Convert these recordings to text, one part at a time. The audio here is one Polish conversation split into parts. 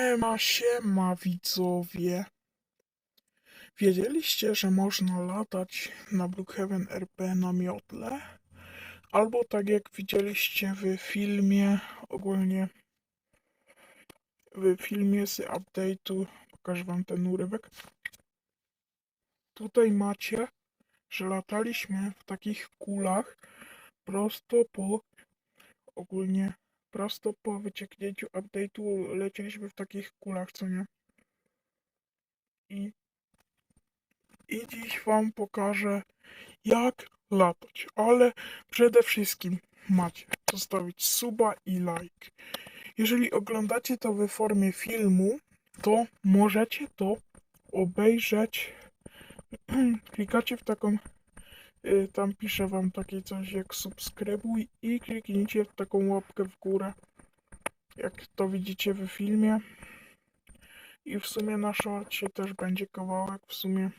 Siema, siema widzowie. Wiedzieliście, że można latać na Brookhaven RP na miotle? Albo tak jak widzieliście w filmie, ogólnie w filmie z update'u, pokażę wam ten urywek. Tutaj macie, że lataliśmy w takich kulach prosto po ogólnie prosto po wycieknięciu update'u lecieliśmy w takich kulach, co nie? I, I dziś wam pokażę jak latać, ale przede wszystkim macie zostawić suba i like. Jeżeli oglądacie to w formie filmu, to możecie to obejrzeć. Klikacie w taką tam piszę wam takie coś jak subskrybuj i kliknijcie w taką łapkę w górę, jak to widzicie w filmie. I w sumie na szorcie też będzie kawałek w sumie.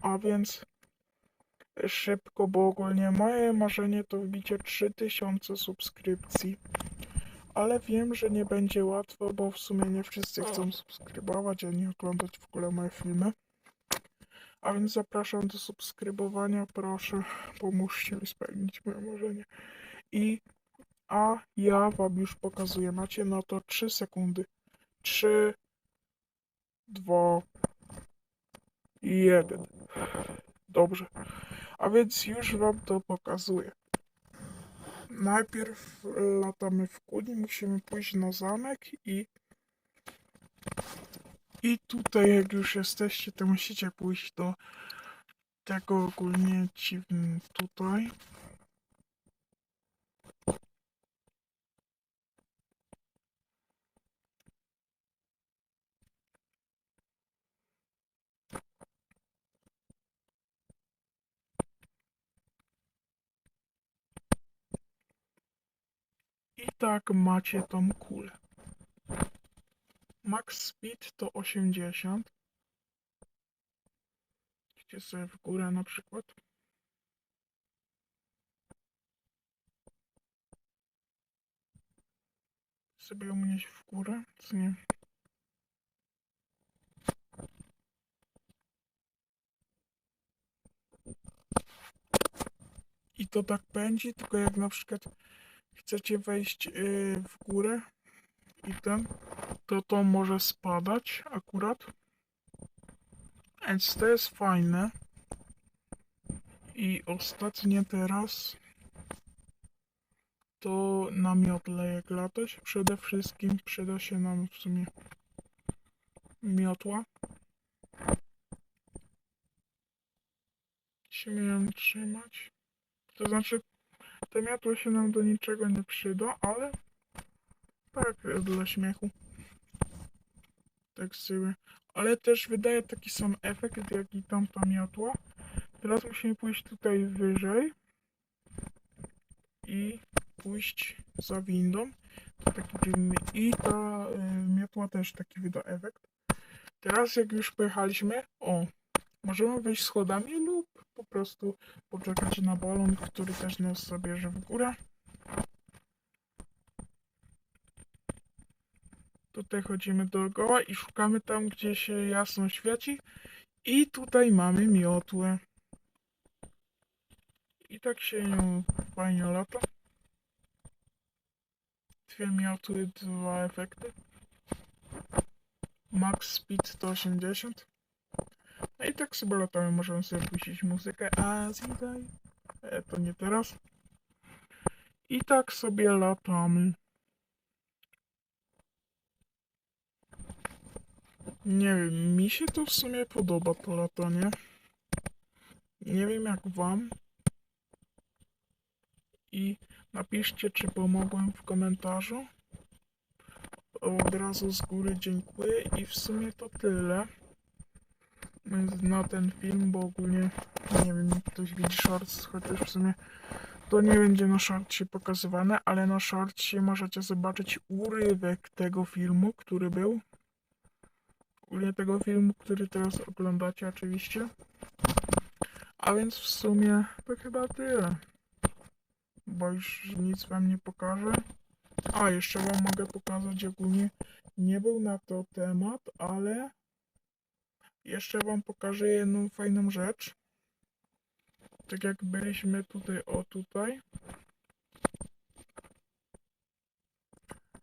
A więc szybko, bo ogólnie moje marzenie to wbicie 3000 subskrypcji. Ale wiem, że nie będzie łatwo, bo w sumie nie wszyscy chcą subskrybować, ani oglądać w ogóle moje filmy. A więc zapraszam do subskrybowania, proszę, pomóżcie mi spełnić moje marzenie. I, a ja wam już pokazuję, macie na to 3 sekundy. 3, 2, 1. Dobrze. A więc już wam to pokazuję. Najpierw latamy w kuli, musimy pójść na zamek i i tutaj, jak już jesteście, to musicie pójść do tego ogólnie dziwnym tutaj. I tak macie tą kulę. Max speed to 80. Idźcie sobie w górę na przykład. Sobie umieść w górę, co nie? I to tak pędzi, tylko jak na przykład chcecie wejść yy, w górę i ten, to to może spadać akurat. Więc to jest fajne. I ostatnie teraz to na miotle jak latać. Przede wszystkim przyda się nam w sumie miotła. Się miałem trzymać. To znaczy, te miotło się nam do niczego nie przyda, ale tak dla śmiechu. Tak sobie. Ale też wydaje taki sam efekt jak i tamta miotła. Teraz musimy pójść tutaj wyżej i pójść za windą. To taki dziwny. I ta y, miotła też taki wyda efekt. Teraz jak już pojechaliśmy, o, możemy wejść schodami lub po prostu poczekać na balon, który też nas zabierze w górę. Tutaj chodzimy dookoła i szukamy tam, gdzie się jasno świeci. I tutaj mamy miotłę. I tak się nią fajnie lata. Dwie miotły, dwa efekty. Max speed to 80. No i tak sobie latamy, możemy sobie puścić muzykę. A zidaj. E, to nie teraz. I tak sobie latamy. Nie wiem, mi się to w sumie podoba to latanie. Nie wiem jak wam. I napiszcie, czy pomogłem w komentarzu. Od razu z góry dziękuję i w sumie to tyle na ten film, bo ogólnie nie wiem, ktoś widzi shorts, chociaż w sumie to nie będzie na shortsie pokazywane, ale na shortsie możecie zobaczyć urywek tego filmu, który był ogólnie tego filmu, który teraz oglądacie oczywiście. A więc w sumie to chyba tyle. Bo już nic wam nie pokażę. A, jeszcze wam mogę pokazać ogólnie, nie był na to temat, ale jeszcze wam pokażę jedną fajną rzecz. Tak jak byliśmy tutaj, o tutaj.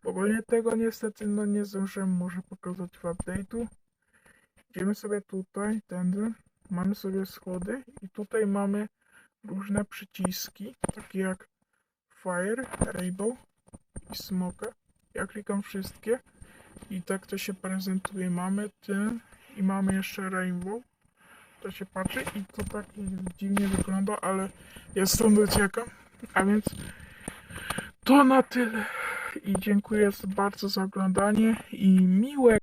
Ogólnie tego niestety no nie zdążyłem może pokazać w update'u. Idziemy sobie tutaj, tędy. Mamy sobie schody i tutaj mamy różne przyciski, takie jak Fire, Rainbow i Smoke. Ja klikam wszystkie i tak to się prezentuje. Mamy ten i mamy jeszcze Rainbow. To się patrzy i to tak dziwnie wygląda, ale ja stąd uciekam. A więc to na tyle. I dziękuję bardzo za oglądanie i miłe